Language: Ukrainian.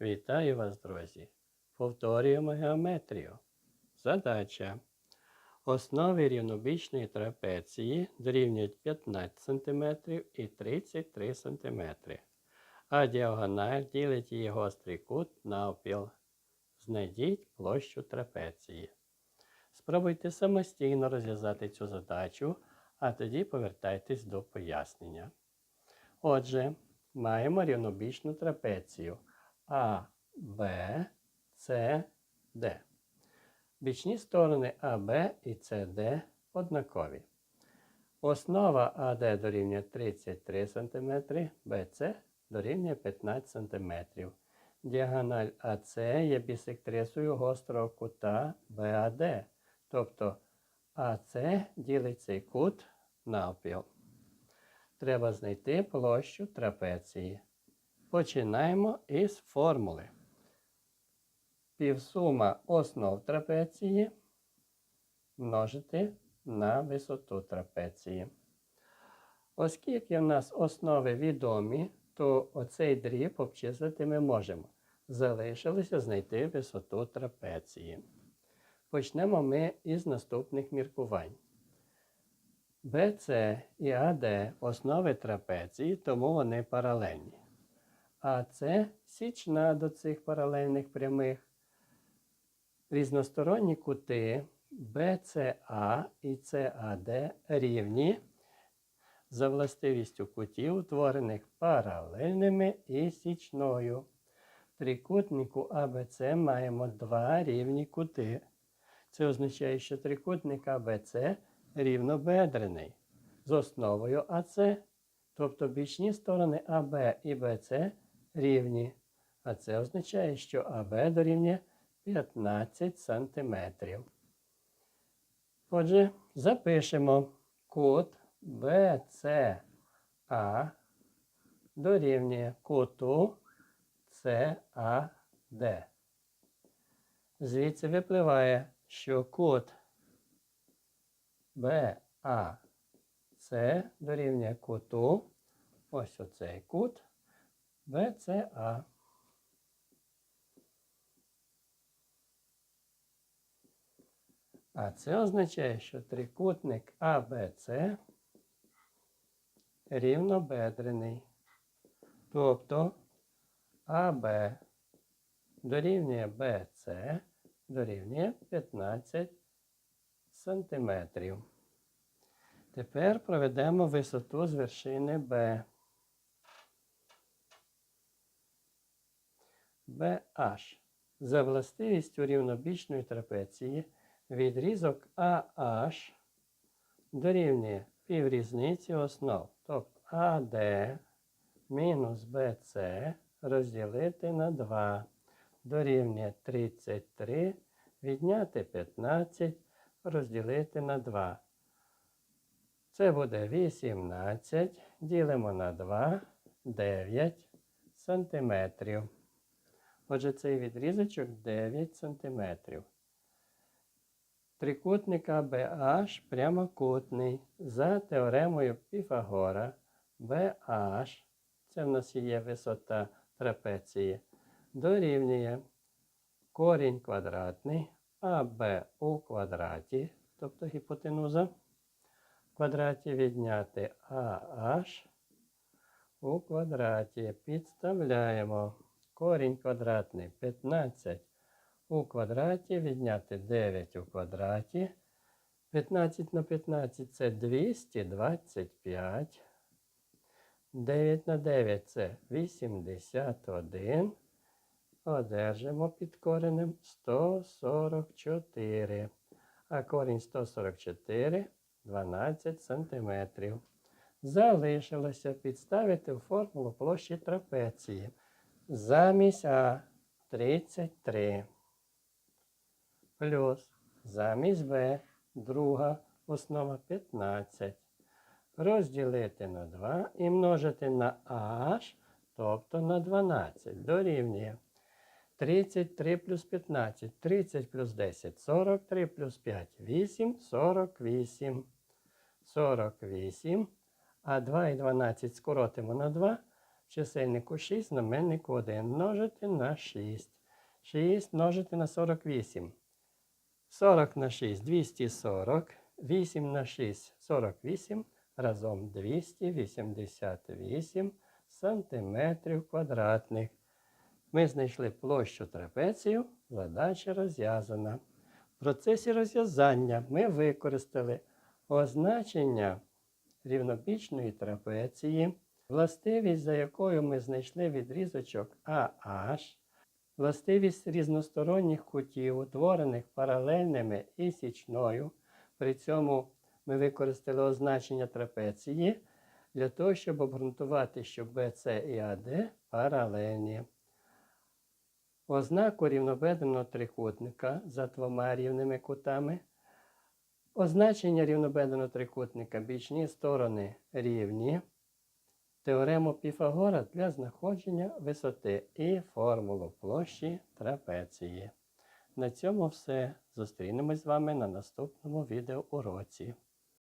Вітаю вас, друзі! Повторюємо геометрію. Задача. Основи рівнобічної трапеції дорівнюють 15 см і 33 см, а діагональ ділить її гострий кут навпіл. Знайдіть площу трапеції. Спробуйте самостійно розв'язати цю задачу, а тоді повертайтесь до пояснення. Отже, маємо рівнобічну трапецію А, Б, С, Д. Бічні сторони АБ і СД однакові. Основа АД дорівнює 33 см, БЦ дорівнює 15 см. Діагональ АС є бісектрисою гострого кута БАД, тобто АС ділить цей кут навпіл. Треба знайти площу трапеції. Починаємо із формули. Півсума основ трапеції множити на висоту трапеції. Оскільки в нас основи відомі, то оцей дріб обчислити ми можемо. Залишилося знайти висоту трапеції. Почнемо ми із наступних міркувань. BC і AD основи трапеції, тому вони паралельні. А це січна до цих паралельних прямих. Різносторонні кути BCA і CAD рівні за властивістю кутів, утворених паралельними і січною. В трикутнику ABC маємо два рівні кути. Це означає, що трикутник ABC рівнобедрений з основою АС, тобто бічні сторони АБ і БЦ рівні. А це означає, що АБ дорівнює 15 см. Отже, запишемо кут BCA дорівнює куту CAD. Звідси випливає, що кут BAC дорівнює куту, ось оцей кут BCA. А це означає, що трикутник ABC рівнобедрений. Тобто АБ дорівнює BC дорівнює 15 сантиметрів. Тепер проведемо висоту з вершини B. BH. За властивістю рівнобічної трапеції відрізок AH дорівнює піврізниці основ. Тобто AD мінус BC розділити на 2 дорівнює 33, відняти 15, розділити на 2. Це буде 18, ділимо на 2, 9 сантиметрів. Отже, цей відрізочок 9 сантиметрів. Трикутник BH прямокутний за теоремою Піфагора BH, це в нас є висота трапеції, дорівнює корінь квадратний АБ у квадраті, тобто гіпотенуза, в квадраті відняти AH у квадраті. Підставляємо корінь квадратний 15 у квадраті, відняти 9 у квадраті. 15 на 15 це 225. 9 на 9 це 81. Одержимо під коренем 144. А корінь 144 12 сантиметрів. Залишилося підставити в формулу площі трапеції. Замість А 33 плюс замість Б друга основа 15. Розділити на 2 і множити на H, тобто на 12. Дорівнює 33 плюс 15, 30 плюс 10, 43 плюс 5, 8, 48. 48. А 2 і 12 скоротимо на 2, В чисельнику 6, знаменнику 1 множити на 6. 6 множити на 48. 40 на 6 240. 8 на 6 48. Разом 288 сантиметрів квадратних. Ми знайшли площу трапецію, задача розв'язана. В процесі розв'язання ми використали означення рівнобічної трапеції, властивість, за якою ми знайшли відрізочок AH, властивість різносторонніх кутів, утворених паралельними і січною. При цьому ми використали означення трапеції для того, щоб обґрунтувати, що BC і AD паралельні. Ознаку рівнобедреного трикутника за двома рівними кутами. Означення рівнобедреного трикутника бічні сторони рівні. Теорему Піфагора для знаходження висоти і формулу площі трапеції. На цьому все. Зустрінемось з вами на наступному відеоуроці.